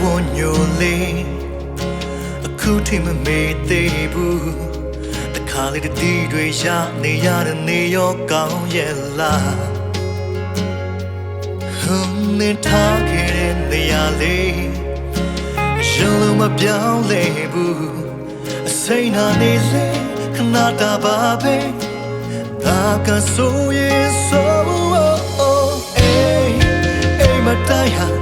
ဝညိုလေးအခုထိမမေ့သေးဘူးတခါလေတတိတွေရနေရတဲ့နေရောကောင်းရဲ့လားဟွန်းနေထားခဲ့တဲ့နေရာလေးရှင်လုံးမပြောင်းလဲဘူးအစိမ်းနာနေလေခဏတာပါပဲဒါကဆိုရင်ဆိုအေးအေးမတိုင်ဟာ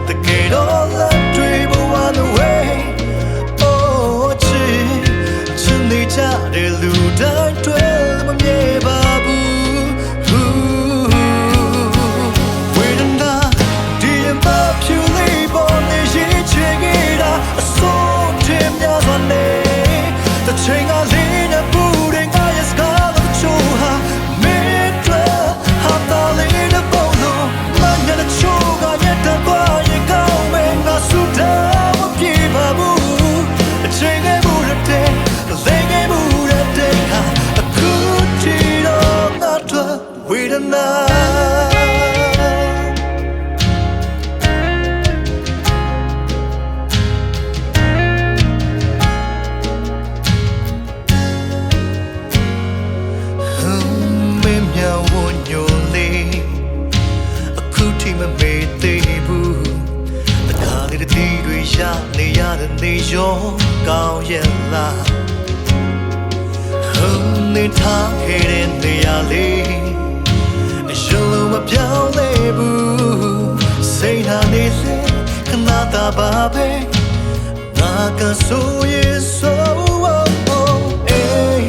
ရနေရတဲ့နေရောကောင်းရဲ့လားဟိုနေထားခဲ့တဲ့နေရာလေးအရှင်လုံးမ ပြောင်းလဲဘူးစိတ်ဟာနေလေခဏတာပါပဲငါကဆိုရင်ဆိုအေး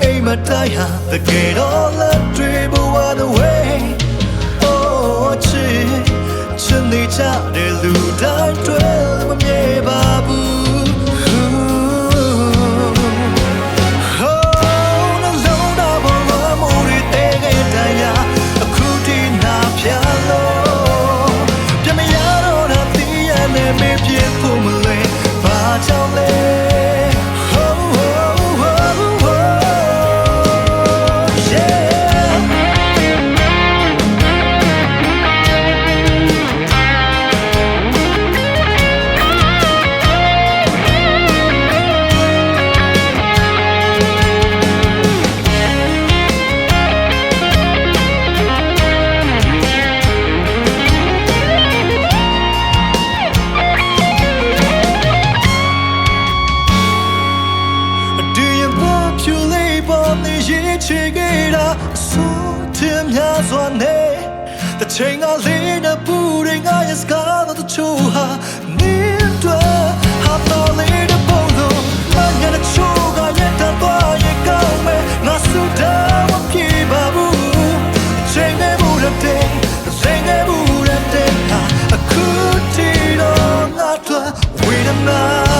အိမ်မတိုင်ဟာတကယ်တော့လက်တွေဘဝ the way oh ချစ်ချစ်နေကြတဲ့လူတိုင်း ရင်ချေခဲ့တာအစိုးတင်များစွာနဲ့တချိန်ကလေးနဲ့ပူရင်ငါရဲ့စကားတော့ချိုးဟာနေတော့ဟာတော်လေးတဲ့ပုံလို့မငါတဲ့ချိုးကရဲ့တတော့ရဲ့ကောင်းမဲ့ငါစုတော့မပြေပါဘူးချိန်နဲ့ဘူးတဲ့ချိန်နဲ့ဘူးတဲ့ဟာအခုတီတော့ငါတို့ဝေဒနာ